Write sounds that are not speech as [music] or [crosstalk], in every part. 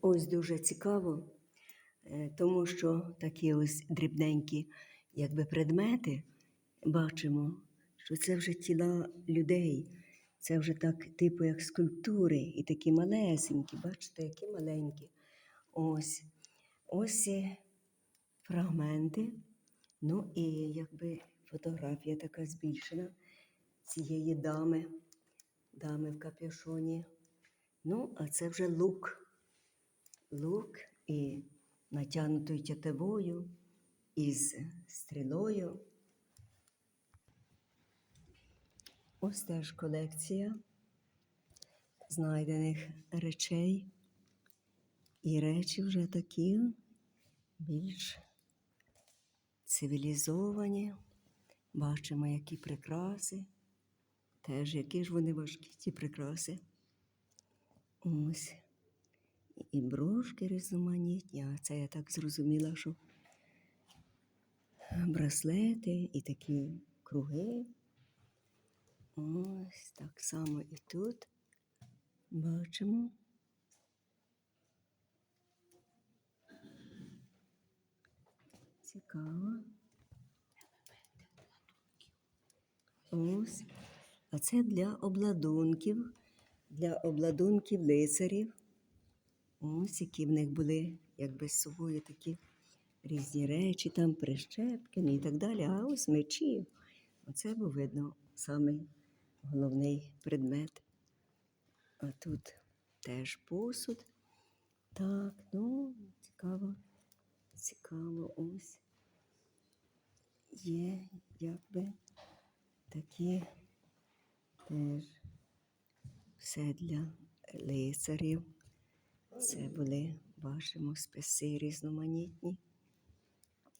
Ось дуже цікаво, е, тому що такі ось дрібненькі якби предмети бачимо, що це вже тіла людей. Це вже так, типу, як скульптури, і такі малесенькі, бачите, які маленькі. Ось. Ось фрагменти. Ну і якби фотографія така збільшена цієї дами, дами в капюшоні. Ну, а це вже лук. Лук і натягнутою тятивою, із стрілою. Ось теж колекція знайдених речей. І речі вже такі більш цивілізовані. Бачимо, які прикраси. Теж які ж вони важкі, ті прикраси. Ось. І брошки різноманітні, а це я так зрозуміла, що браслети і такі круги. Ось так само і тут бачимо. Цікаво. Ось. А це для обладунків, для обладунків лицарів. Ось які в них були якби з собою такі різні речі, там прищепки ну, і так далі. А ось мечі. Оце був видно самий головний предмет. А тут теж посуд. Так, ну, цікаво, цікаво, ось. Є якби такі теж все для лицарів. Це були, бачимо, списи різноманітні,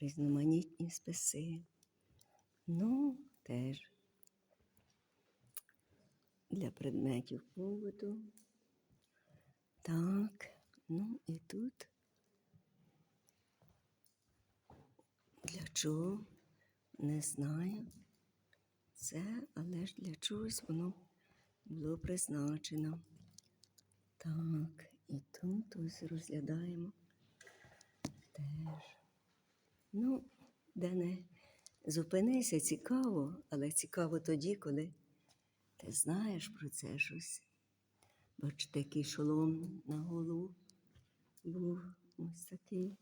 різноманітні списи. Ну, теж для предметів побуту. Так, ну і тут. Для чого? Не знаю. Це, але ж для чогось воно було призначено. Так, і тут ось розглядаємо теж. Ну, де не зупинися, цікаво, але цікаво тоді, коли ти знаєш про це щось. Бачите, який шолом на голову був ось такий.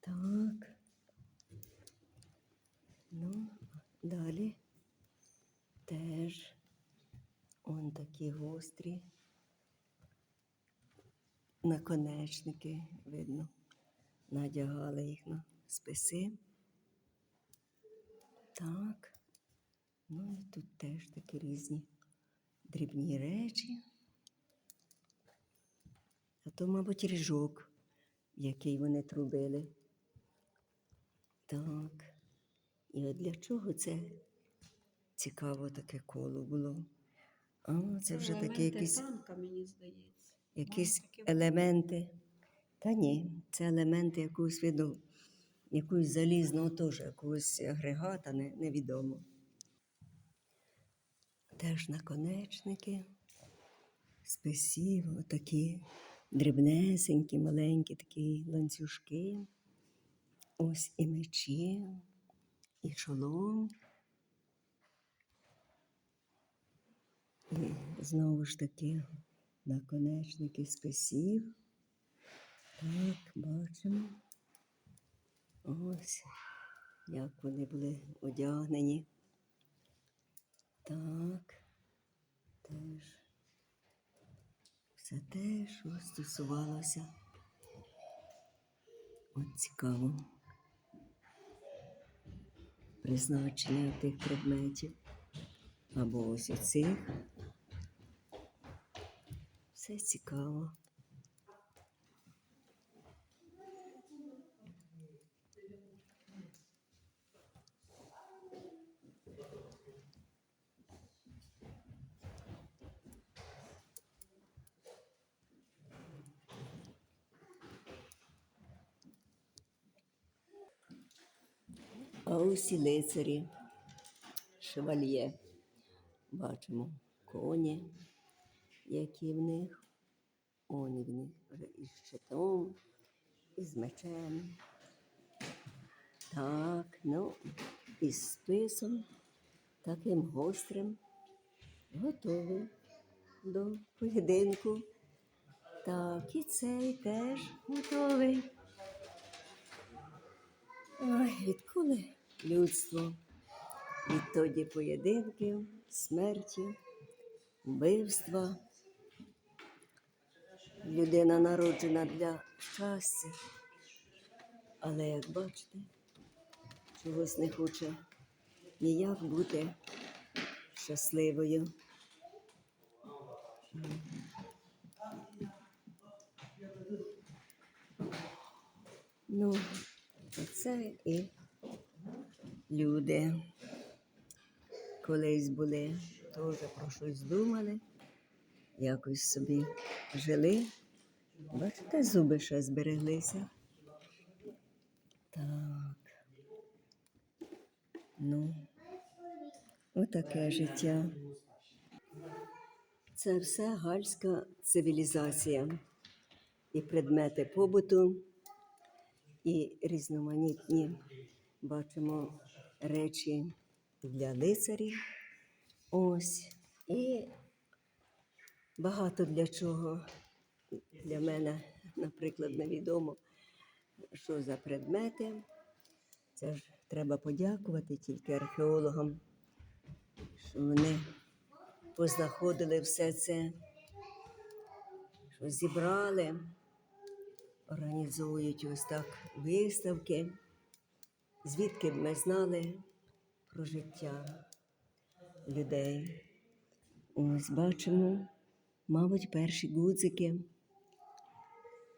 Так. Ну, далі теж он такі гострі наконечники, видно, надягали їх на списи. Так. Ну і тут теж такі різні дрібні речі. А то, мабуть, ріжок, який вони трубили. Так. І от для чого це цікаво таке коло було? А, це вже Елементи якісь, танка, мені здається. Якісь елементи. Та ні, це елементи якогось виду, якогось залізного теж, якогось агрегата, не, невідомо. Теж наконечники, списів, отакі дрібнесенькі, маленькі такі ланцюжки. Ось і мечі, і шолом. І знову ж таки наконечники списів. Так, бачимо. Ось, як вони були одягнені. Так, теж. Все те, що стосувалося. От цікаво. Призначення тих предметів. Або ось оцих. Все цікаво. А ось і лицарі, шевальє. Бачимо коні, які в них. Он вони вже із щитом, і з мечем. Так, ну, із списом, таким гострим, готовий до поєдинку. Так, і цей теж готовий. Ой, відколи людство? Відтоді поєдинків, смерті, вбивства. Людина народжена для щастя, але як бачите, чогось не хоче ніяк бути щасливою. Ну, це і люди колись були, теж про щось думали, якось собі жили. Бачите, зуби ще збереглися. Так. Ну, отаке життя. Це все гальська цивілізація. І предмети побуту, і різноманітні бачимо речі для лицарів. Ось. І багато для чого для мене, наприклад, невідомо, що за предмети. Це ж треба подякувати тільки археологам, що вони познаходили все це, що зібрали, організують ось так виставки, звідки б ми знали про життя людей. Ось бачимо, мабуть, перші гудзики.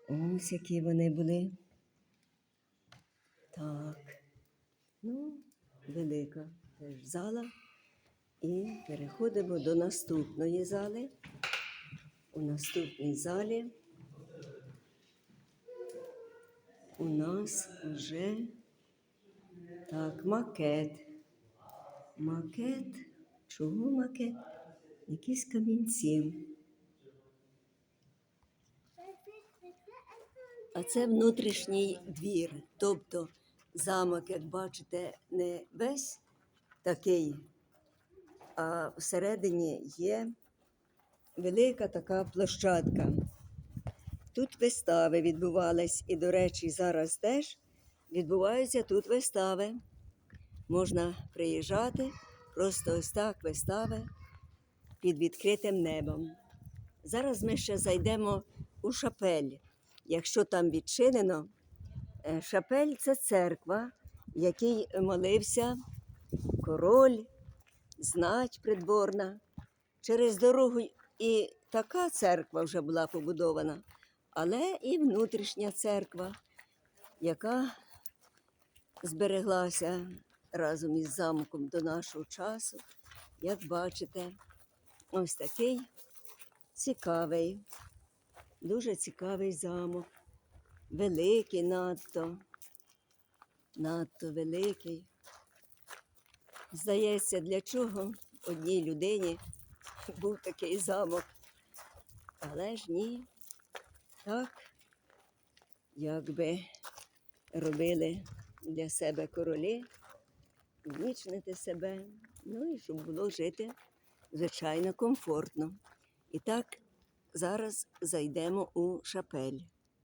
Ось які вони були. Так. Ну, велика теж зала. І переходимо до наступної зали. У наступній залі у нас вже так, макет. Макет. Чого макет? Якісь камінці. А це внутрішній двір. Тобто замок, як бачите, не весь такий, а всередині є велика така площадка. Тут вистави відбувались, і, до речі, зараз теж відбуваються тут вистави. Можна приїжджати, просто ось так вистави під відкритим небом. Зараз ми ще зайдемо у шапель. Якщо там відчинено, Е, шапель це церква, в якій молився король, знать придворна. Через дорогу і така церква вже була побудована, але і внутрішня церква, яка збереглася разом із замком до нашого часу. Як бачите, ось такий цікавий, дуже цікавий замок великий надто, надто великий. Здається, для чого одній людині [laughs] був такий замок. Але ж ні, так, якби робили для себе королі, вмічнити себе, ну і щоб було жити, звичайно, комфортно. І так, зараз зайдемо у шапель.